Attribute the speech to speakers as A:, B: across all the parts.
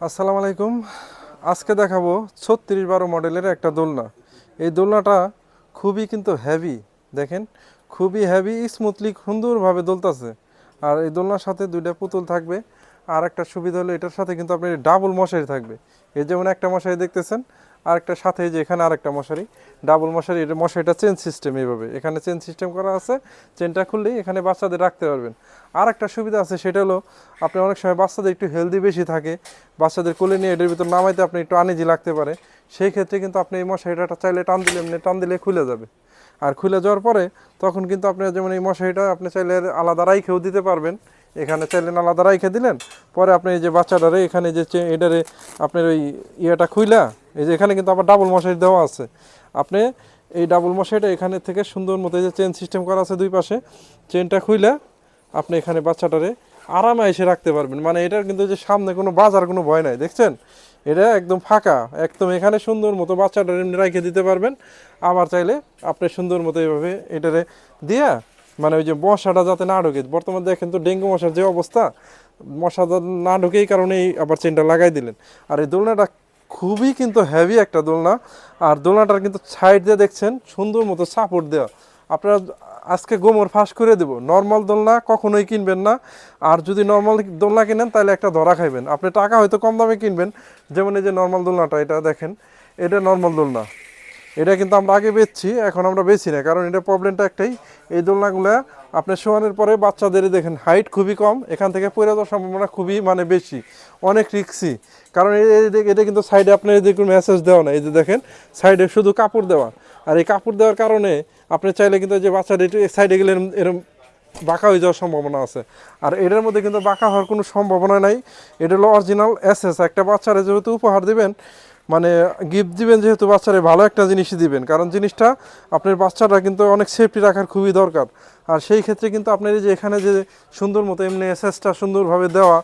A: আসসালামু আলাইকুম। আজকে দেখাবো ছত্রিশ বারো মডেলের একটা দোলনা। এই দোলনাটা খুবই কিন্তু হেভি দেখেন? খুবই হেভি স্মুথলি সুন্দরভাবে দোলতাছে। আর এই দোলনার সাথে দুইটা পুতুল থাকবে। আর একটা সুবিধা হলো এটার সাথে কিন্তু আপনার ডাবল মশারি থাকবে। এই যেমন একটা মশারি দেখতেছেন আর একটা সাথে যে এখানে আরেকটা মশারি ডাবল মশারি, এটা মশারিটা চেন সিস্টেম এইভাবে। এখানে চেন সিস্টেম করা আছে চেনটা খুললেই এখানে বাচ্চাদের রাখতে পারবেন। আর একটা সুবিধা আছে, সেটা হলো আপনি অনেক সময় বাচ্চাদের একটু হেলদি বেশি থাকে, বাচ্চাদের কোলে নিয়ে এটার ভিতর নামাইতে আপনি একটু আনিজি লাগতে পারে। সেই ক্ষেত্রে কিন্তু আপনি এই মশারিটা চাইলে টান দিলে এমনি টান দিলে খুলে যাবে। আর খুলে যাওয়ার পরে তখন কিন্তু আপনি যেমন এই মশারিটা আপনি চাইলে আলাদা রাইখেও দিতে পারবেন। এখানে চাইলেন আলাদা রাইখে দিলেন, পরে আপনি এই যে বাচ্চাটারে, এখানে যে এটারে আপনার ওই ইয়েটা খুইলা, এই যে এখানে কিন্তু আবার ডাবল মশারি দেওয়া আছে। আপনি এই ডাবল মশারিটা এখানে থেকে সুন্দর মতো যে চেন সিস্টেম করা আছে দুই পাশে চেনটা খুইলা, আপনি এখানে বাচ্চাটারে আরামে এসে রাখতে পারবেন। মানে এটার কিন্তু যে সামনে কোনো বাজার কোনো ভয় নাই, দেখছেন? এটা একদম ফাঁকা, একদম এখানে সুন্দর মতো বাচ্চাটা এমনি রেখে দিতে পারবেন। আবার চাইলে আপনি সুন্দর মতো এইভাবে এটারে দিয়া মানে ওই যে মশাটা যাতে না ঢোকে, বর্তমানে দেখেন তো ডেঙ্গু মশার যে অবস্থা, মশা না ঢোকে এই কারণেই আবার চেনটা লাগাই দিলেন। আর এই দোলনাটা খুবই কিন্তু হেভি একটা দোলনা, আর দোলনাটার কিন্তু সাইড দিয়ে দেখছেন সুন্দর মতো সাপোর্ট দেওয়া। আপনারা আজকে গোমর ফাঁস করে দেবো। নর্মাল দোলনা কখনোই কিনবেন না। আর যদি নর্মাল দোলনা কিনেন, তাহলে একটা ধরা খাইবেন। আপনি টাকা হয়তো কম দামে কিনবেন। যেমন এই যে নর্মাল দোলনাটা, এটা দেখেন, এটা নর্মাল দোলনা। এটা কিন্তু আমরা আগে বেচছি, এখন আমরা বেচি না। কারণ এটা প্রবলেমটা একটাই, এই দোলনাগুলো আপনি শোয়ানোর পরে বাচ্চাদের দেখেন হাইট খুবই কম, এখান থেকে পড়ে যাওয়ার সম্ভাবনা খুবই মানে বেশি, অনেক রিক্সি কারণ এটা কিন্তু সাইডে আপনার এই কোনো মেসেজ দেওয়া না, এই যে দেখেন সাইডে শুধু কাপড় দেওয়া। আর এই কাপড় দেওয়ার কারণে আপনি চাইলে কিন্তু যে বাচ্চাটা একটু সাইডে গেলে এরম- বাঁকা হয়ে যাওয়ার সম্ভাবনা আছে। আর এটার মধ্যে কিন্তু বাঁকা হওয়ার কোনো সম্ভাবনা নাই। এটা হলো অরিজিনাল এসএস একটা বাচ্চারা যেহেতু উপহার দিবেন মানে গিফট দিবেন যেহেতু বাচ্চারা ভালো একটা জিনিসই দিবেন। কারণ জিনিসটা আপনার বাচ্চাটা কিন্তু অনেক সেফটি রাখার খুবই দরকার। আর সেই ক্ষেত্রে কিন্তু আপনার এই যে এখানে যে সুন্দর মতো এমনি এসএসটা সুন্দরভাবে দেওয়া,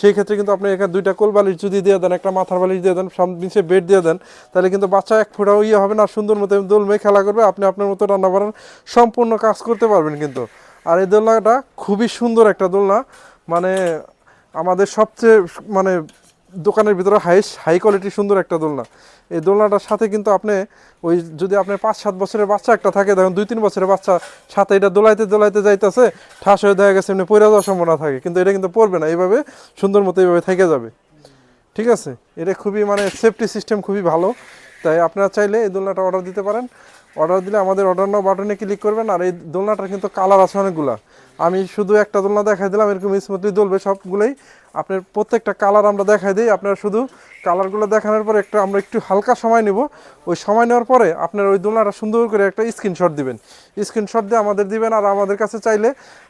A: সেই ক্ষেত্রে কিন্তু আপনি এখানে দুইটা কোল বালিশ যদি দিয়ে দেন, একটা মাথার বালিশ দিয়ে দেন সামনে বেড দিয়ে দেন, তাহলে কিন্তু বাচ্চা এক ফোঁটাও ইয়ে হবে না সুন্দর মতো দোলমে খেলা করবে, আপনি আপনার মতো রান্না বান্নার সম্পূর্ণ কাজ করতে পারবেন কিন্তু। আর এই দোলনাটা খুবই সুন্দর একটা দোলনা মানে আমাদের সবচেয়ে মানে দোকানের ভিতরে হাই হাই কোয়ালিটি সুন্দর একটা দোলনা। এই দোলনাটার সাথে কিন্তু আপনি ওই যদি আপনার পাঁচ সাত বছরের বাচ্চা একটা থাকে, দেখুন দুই তিন বছরের বাচ্চা, সাথে এটা দোলাইতে দোলাইতে যাইতেছে, ঠাস হয়ে দেখা গেছে, এমনি পড়ে যাওয়ার সম্ভাবনা থাকে। কিন্তু এটা কিন্তু পড়বে না, এইভাবে সুন্দর মতো এইভাবে থেকে যাবে। ঠিক আছে? এটা খুবই মানে সেফটি সিস্টেম খুবই ভালো। তাই আপনারা চাইলে এই দোলনাটা অর্ডার দিতে পারেন। অর্ডার দিলে আমাদের অর্ডার নাও বাটনে ক্লিক করবেন, আর এই দোলনাটার কিন্তু কালার আছে অনেকগুলা। আমি শুধু একটা দোলনা দেখাই দিলাম, এরকম স্মুথলি দোলবে সবগুলোই। আপনার প্রত্যেকটা কালার আমরা দেখাই দিই। আপনার শুধু কালারগুলো দেখানোর পরে একটা, আমরা একটু হালকা সময় নেব। ওই সময় নেওয়ার পরে আপনার ওই দোলনাটা সুন্দর করে একটা স্ক্রিনশট দিবেন। স্ক্রিনশট দিয়ে আমাদের দিবেন আর আমাদের কাছে চাইলে,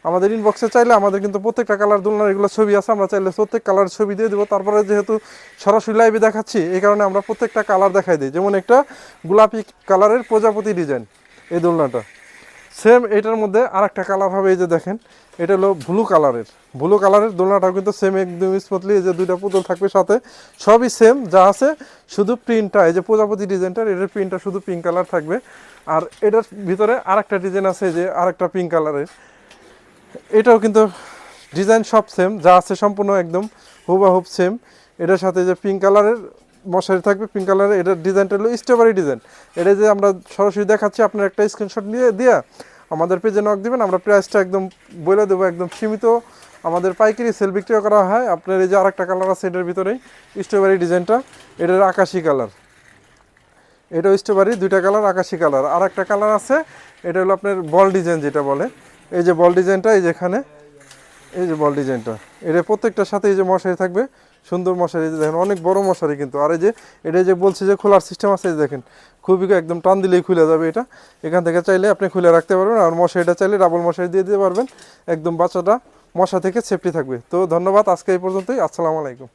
A: আমাদের ইনবক্সে চাইলে আমাদের কিন্তু প্রত্যেকটা কালার দোলনার এগুলো ছবি আছে। আমরা চাইলে প্রত্যেক কালার ছবি দিয়ে দেবো। তারপরে যেহেতু সরাসরি লাইভে দেখাচ্ছি, এই কারণে আমরা প্রত্যেকটা কালার দেখাই দিই। যেমন একটা গোলাপি কালারের প্রজাপতি ডিজাইন এই দোলনাটা। সেম এটার মধ্যে আর একটা কালার হবে এই যে দেখেন, এটা হলো ব্লু কালারের ব্লু কালারের দোলনাটাও কিন্তু সেম একদম স্মুথলি এই যে দুইটা পুতুল থাকবে সাথে, সবই সেম যা আছে শুধু প্রিন্টটা এই যে প্রজাপতি ডিজাইনটার এটার প্রিন্টটা শুধু পিঙ্ক কালার থাকবে। আর এটার ভিতরে আরেকটা ডিজাইন আছে যে আরেকটা পিঙ্ক কালারের এটাও কিন্তু ডিজাইন সব সেম যা আছে সম্পূর্ণ একদম হুবাহুব সেম এটার সাথে যে পিঙ্ক কালারের মশারি থাকবে পিঙ্ক কালারের এটার ডিজাইনটা হলো স্ট্রবেরি ডিজাইন এটা যে আমরা সরাসরি দেখাচ্ছি, আপনার একটা স্ক্রিনশট নিয়ে দিয়ে আমাদের পেজে নক দিবেন, আমরা প্রাইসটা একদম বলে দেবো, একদম সীমিত। আমাদের পাইকারি সেল বিক্রিও করা হয়। আপনার এই যে আরেকটা কালার আছে, এটার ভিতরেই স্ট্রবেরি ডিজাইনটা এটার আকাশি কালার এটাও স্ট্রবেরি দুইটা কালার আকাশি কালার আর একটা কালার আছে, এটা হলো আপনার বল ডিজাইন যেটা বলে। এই যে বল ডিজাইনটা এই যেখানে এই যে বল ডিজাইনটা, এটা প্রত্যেকটার সাথে এই যে মশারি থাকবে, সুন্দর মশারি, দেখেন অনেক বড় মশারি কিন্তু। আর এই যে, এটা যে বলছি যে খোলার সিস্টেম আছে দেখেন, খুবই একদম টান দিলেই খুলে যাবে এটা। এখান থেকে চাইলে আপনি খুলে রাখতে পারবেন, আর মশারিটা চাইলে ডাবল মশারি দিয়ে দিতে পারবেন। একদম বাচ্চাটা মশা থেকে সেফটি থাকবে। তো ধন্যবাদ, আজকে এই পর্যন্তই, আসসালামু আলাইকুম।